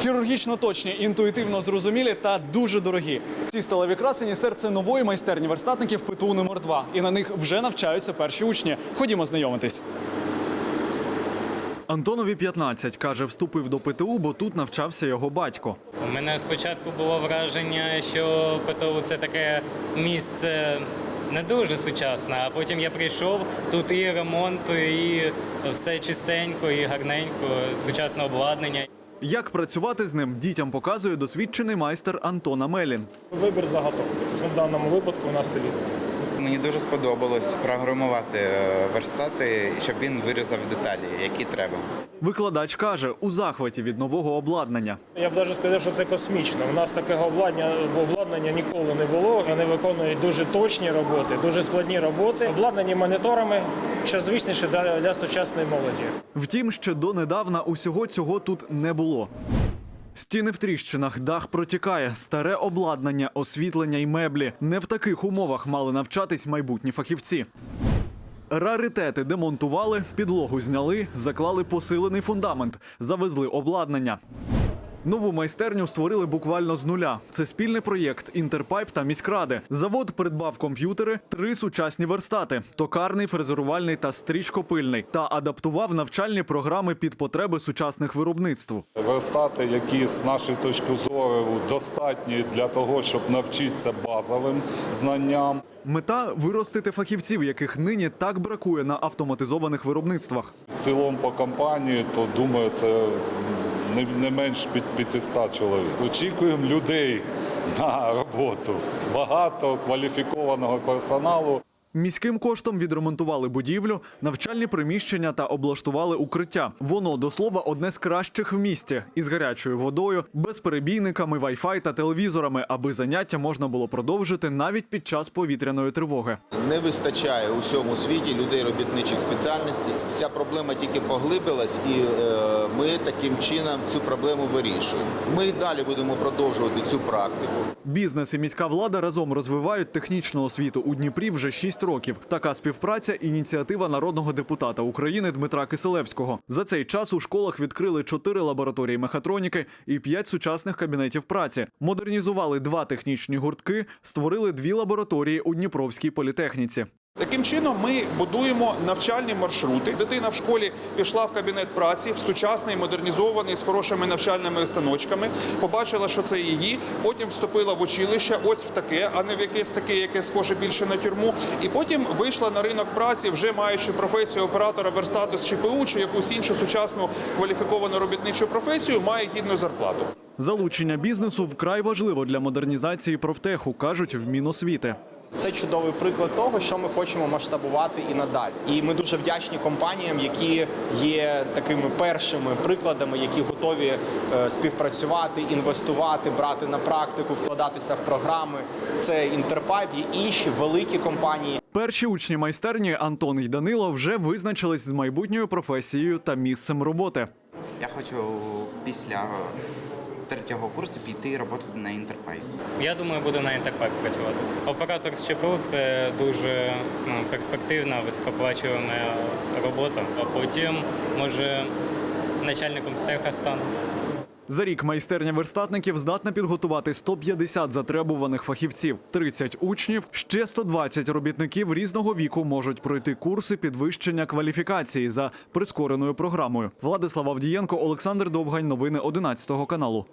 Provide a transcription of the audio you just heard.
Хірургічно точні, інтуїтивно зрозумілі та дуже дорогі. Ці сталеві красені серце нової майстерні верстатників ПТУ номер 2 І на них вже навчаються перші учні. Ходімо знайомитись. Антонові 15, каже, вступив до ПТУ, бо тут навчався його батько. У мене спочатку було враження, що ПТУ це таке місце не дуже сучасне, а потім я прийшов, тут і ремонт, і все чистенько, і гарненько, сучасне обладнання. Як працювати з ним, дітям показує досвідчений майстер Антона Мелін. Вибір заготовки. Тобто в даному випадку у нас це. Мені дуже сподобалось програмувати е, верстати, щоб він вирізав деталі, які треба. Викладач каже, у захваті від нового обладнання. Я б навіть сказав, що це космічно. У нас такого обладнання, обладнання ніколи не було. Вони виконують дуже точні роботи, дуже складні роботи, обладнані моніторами, що звичніше для, сучасної молоді. Втім, ще донедавна усього цього тут не було. Стіни в тріщинах, дах протікає, старе обладнання, освітлення й меблі. Не в таких умовах мали навчатись майбутні фахівці. Раритети демонтували, підлогу зняли, заклали посилений фундамент, завезли обладнання. Нову майстерню створили буквально з нуля. Це спільний проєкт Інтерпайп та міськради. Завод придбав комп'ютери, три сучасні верстати: токарний, фрезерувальний та стрічкопильний, та адаптував навчальні програми під потреби сучасних виробництв. Верстати, які з нашої точки зору достатні для того, щоб навчитися базовим знанням. Мета виростити фахівців, яких нині так бракує на автоматизованих виробництвах. В цілому по компанії, то думаю, це не, не менш під 500 чоловік. Очікуємо людей на роботу. Багато кваліфікованого персоналу. Міським коштом відремонтували будівлю, навчальні приміщення та облаштували укриття. Воно до слова одне з кращих в місті із гарячою водою, безперебійниками, вай-фай та телевізорами, аби заняття можна було продовжити навіть під час повітряної тривоги. Не вистачає у всьому світі людей робітничих спеціальностей. Ця проблема тільки поглибилась, і е, ми таким чином цю проблему вирішуємо. Ми й далі будемо продовжувати цю практику. Бізнес і міська влада разом розвивають технічну освіту у Дніпрі вже 6 років. Така співпраця ініціатива народного депутата України Дмитра Киселевського. За цей час у школах відкрили чотири лабораторії мехатроніки і п'ять сучасних кабінетів праці. Модернізували два технічні гуртки, створили дві лабораторії у Дніпровській політехніці. Таким чином ми будуємо навчальні маршрути. Дитина в школі пішла в кабінет праці, в сучасний, модернізований з хорошими навчальними станочками. Побачила, що це її. Потім вступила в училище, ось в таке, а не в якесь таке, яке схоже більше на тюрму. І потім вийшла на ринок праці, вже маючи професію оператора верстату з ЧПУ чи якусь іншу сучасну кваліфіковану робітничу професію, має гідну зарплату. Залучення бізнесу вкрай важливо для модернізації профтеху, кажуть в Міносвіти. Це чудовий приклад того, що ми хочемо масштабувати і надалі. І ми дуже вдячні компаніям, які є такими першими прикладами, які готові е, співпрацювати, інвестувати, брати на практику, вкладатися в програми. Це Інтерпайп і інші великі компанії. Перші учні майстерні Антон і Данило вже визначились з майбутньою професією та місцем роботи. Я хочу після третього курсу піти роботи на інтерпай. Я думаю, буду на інтерпай працювати. Оператор з ЧПУ це дуже ну, перспективна, високоплачувана робота. А потім, може, начальником цеха стану. За рік майстерня верстатників здатна підготувати 150 затребуваних фахівців, 30 учнів, ще 120 робітників різного віку можуть пройти курси підвищення кваліфікації за прискореною програмою. Владислав Авдієнко, Олександр Довгань. Новини 11 каналу.